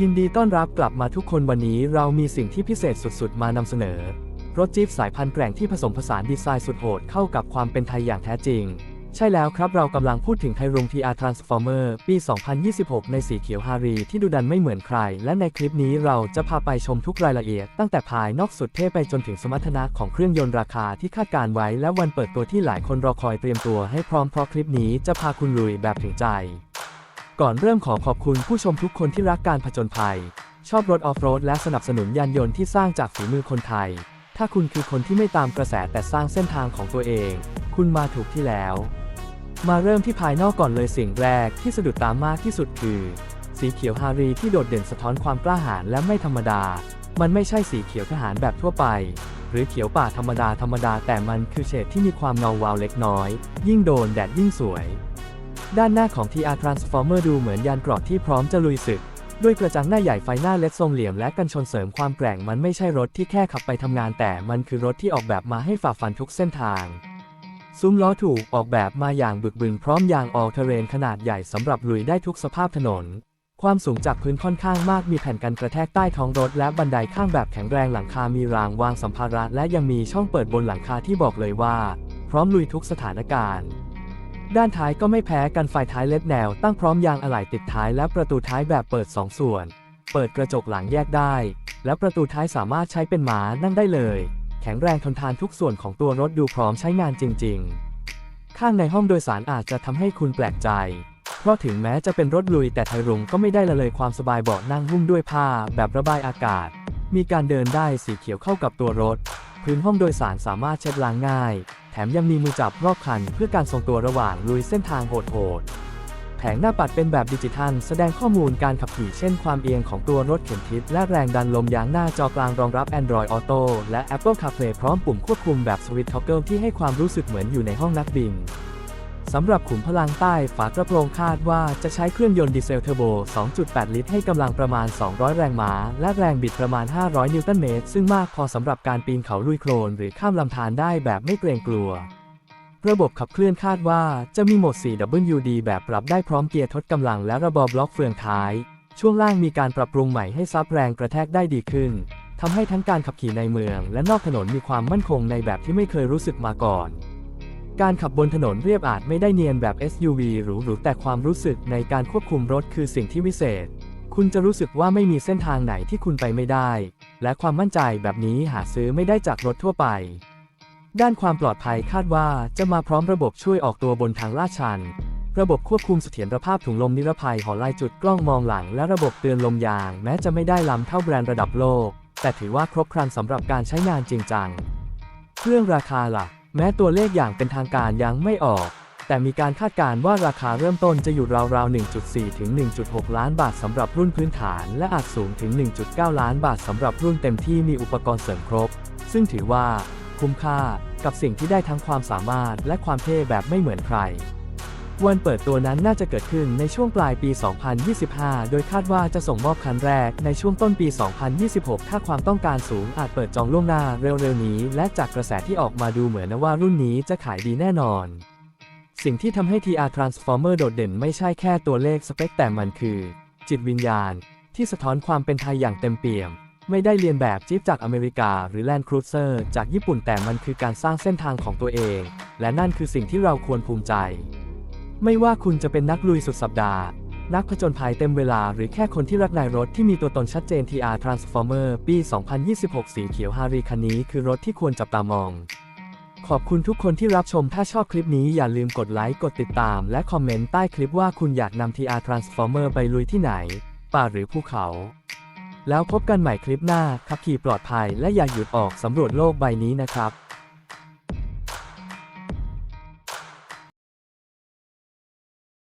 ยินดีต้อนรับกลับมาทุกคนวันนี้เรามีสิ่งที่พิเศษสุดๆ มานำเสนอ รถจี๊ปสายพันธุ์แกร่งที่ผสมผสานดีไซน์สุดโหดเข้ากับความเป็นไทยอย่างแท้จริง ใช่แล้วครับเรากำลังพูดถึงไทยรุง TR Transformer ปี 2026 ในสีเขียวฮารีที่ดูดันไม่เหมือนใคร และในคลิปนี้เราจะพาไปชมทุกรายละเอียด ตั้งแต่ภายนอกสุดเท่ไปจนถึงสมรรถนะของเครื่องยนต์ราคาที่คาดการไว้ และวันเปิดตัวที่หลายคนรอคอยเตรียมตัวให้พร้อมเพราะคลิปนี้จะพาคุณลุยแบบถึงใจ ก่อนเริ่มขอขอบคุณผู้ชมทุกคนที่รักการผจญภัย ชอบรถออฟโรดและสนับสนุนยานยนต์ที่สร้างจากฝีมือคนไทย ถ้าคุณคือคนที่ไม่ตามกระแสแต่สร้างเส้นทางของตัวเอง คุณมาถูกที่แล้ว มาเริ่มที่ภายนอกก่อนเลยสิ่งแรกที่สะดุดตามากที่สุดคือ สีเขียวฮารีที่โดดเด่นสะท้อนความกล้าหาญและไม่ธรรมดา มันไม่ใช่สีเขียวทหารแบบทั่วไป หรือเขียวป่าธรรมดาธรรมดาแต่มันคือเฉดที่มีความเงาวาวเล็กน้อย ยิ่งโดนแดดยิ่งสวย ด้านหน้าของ TR Transformer ดูเหมือนยานเกราะที่พร้อมจะลุยศึก ด้วยกระจังหน้าใหญ่ไฟหน้าเล็ดทรงเหลี่ยมและกันชนเสริมความแกร่งมันไม่ใช่รถที่แค่ขับไปทำงานแต่มันคือรถที่ออกแบบมาให้ฝ่าฟันทุกเส้นทาง ซุ้มล้อถูกออกแบบมาอย่างบึกบึนพร้อมยางออลเทเรนขนาดใหญ่สำหรับลุยได้ทุกสภาพถนน ความสูงจากพื้นค่อนข้างมากมีแผ่นกันกระแทกใต้ท้องรถและบันไดข้างแบบแข็งแรงหลังคา มีรางวางสัมภาระและยังมีช่องเปิดบนหลังคาที่บอกเลยว่า พร้อมลุยทุกสถานการณ์ ด้านท้ายก็ไม่แพ้กันไฟท้ายเล็ดแนว ตั้งพร้อมยางอะไหล่ติดท้ายและประตูท้ายแบบเปิด 2 ส่วน เปิดกระจกหลังแยกได้ และประตูท้ายสามารถใช้เป็นหมานั่งได้เลย แข็งแรงทนทานทุกส่วนของตัวรถดูพร้อมใช้งานจริง ๆ ข้างในห้องโดยสารอาจจะทำให้คุณแปลกใจ เพราะถึงแม้จะเป็นรถลุยแต่ไทยรุงก็ไม่ได้ละเลยความสบายเบาะนั่งหุ้มด้วยผ้าแบบระบายอากาศ มีการเดินได้สีเขียวเข้ากับตัวรถ พื้นห้องโดยสารสามารถเช็ดล้างง่าย แถมยังมีมือจับรอบคันเพื่อการทรงตัวระหว่างลุยเส้นทางโหดๆ แผงหน้าปัดเป็นแบบดิจิทัล แสดงข้อมูลการขับขี่เช่นความเอียงของตัวรถเข็นทิศและแรงดันลมยางหน้าจอกลางรองรับ Android Auto และ Apple CarPlay พร้อมปุ่มควบคุมแบบสวิตช์ท็อกเกิลที่ให้ความรู้สึกเหมือนอยู่ในห้องนักบิน สำหรับขุมพลังใต้ฝากระโปรงคาดว่าจะใช้เครื่องยนต์ดีเซลเทอร์โบ 2.8 ลิตรให้กำลังประมาณ 200 แรงม้า และแรงบิดประมาณ 500 นิวตันเมตร ซึ่งมากพอสำหรับการปีนเขาลุยโคลนหรือข้ามลำธารได้แบบไม่เกรงกลัว ระบบขับเคลื่อนคาดว่าจะมีโหมด 4WD แบบปรับได้พร้อมเกียร์ทดกำลังและระบอบล็อกเฟืองท้าย ช่วงล่างมีการปรับปรุงใหม่ให้ซับแรงกระแทกได้ดีขึ้นทำให้ทั้งการขับขี่ในเมือง และนอกถนนมีความมั่นคงในแบบที่ไม่เคยรู้สึกมาก่อน การขับบนถนนเรียบอาจไม่ได้เนียนแบบ SUV หรูหรูแต่ความรู้สึกในการควบคุมรถคือสิ่งที่วิเศษ คุณจะรู้สึกว่าไม่มีเส้นทางไหนที่คุณไปไม่ได้ และความมั่นใจแบบนี้หาซื้อไม่ได้จากรถทั่วไป ด้านความปลอดภัยคาดว่าจะมาพร้อมระบบช่วยออกตัวบนทางลาดชัน ระบบควบคุมเสถียรภาพถุงลมนิรภัยหอลายจุดกล้องมองหลัง และระบบเตือนลมยาง แม้จะไม่ได้ล้ำเท่าแบรนด์ระดับโลก แต่ถือว่าครบครันสำหรับการใช้งานจริงจังเรื่องราคาหล่ะ แม้ตัวเลขอย่างเป็นทางการยังไม่ออก แต่มีการคาดการณ์ว่าราคาเริ่มต้นจะอยู่ราวๆ 1.4 ถึง 1.6 ล้านบาทสำหรับรุ่นพื้นฐาน และอาจสูงถึง 1.9 ล้านบาทสำหรับรุ่นเต็มที่มีอุปกรณ์เสริมครบ ซึ่งถือว่า คุ้มค่ากับสิ่งที่ได้ทั้งความสามารถและความเท่แบบไม่เหมือนใคร วันเปิดตัวนั้นน่าจะเกิดขึ้นในช่วงปลายปี 2025 โดยคาดว่าจะส่งมอบคันแรกในช่วงต้นปี 2026 ถ้าความต้องการสูงอาจเปิดจองล่วงหน้าเร็วๆนี้ และจากกระแสที่ออกมาดูเหมือนนะว่ารุ่นนี้จะขายดีแน่นอน สิ่งที่ทำให้ TR Transformer โดดเด่นไม่ใช่แค่ตัวเลขสเปคแต่มันคือ จิตวิญญาณ ที่สะท้อนความเป็นไทยอย่างเต็มเปี่ยมไม่ได้เรียนแบบจิ๊บจากอเมริกาหรือ Land Cruiser จากญี่ปุ่นแต่มันคือการสร้างเส้นทางของตัวเอง และนั่นคือสิ่งที่เราควรภูมิใจ ไม่ว่าคุณจะเป็นนักลุยสุดสัปดาห์ นักผจญภัยเต็มเวลาหรือแค่คนที่รักนายรถที่มีตัวตนชัดเจน TR Transformer ปี 2026 สีเขียวฮารีคันนี้คือรถที่ควรจับตามอง ขอบคุณทุกคนที่รับชมถ้าชอบคลิปนี้อย่าลืมกดไลค์กดติดตาม และคอมเมนต์ใต้คลิปว่าคุณอยากนำ TR Transformer ไปลุยที่ไหน ป่าหรือภูเขา แล้วพบกันใหม่คลิปหน้าขับขี่ปลอดภัยและอย่าหยุดออกสำรวจโลกใบนี้นะครับ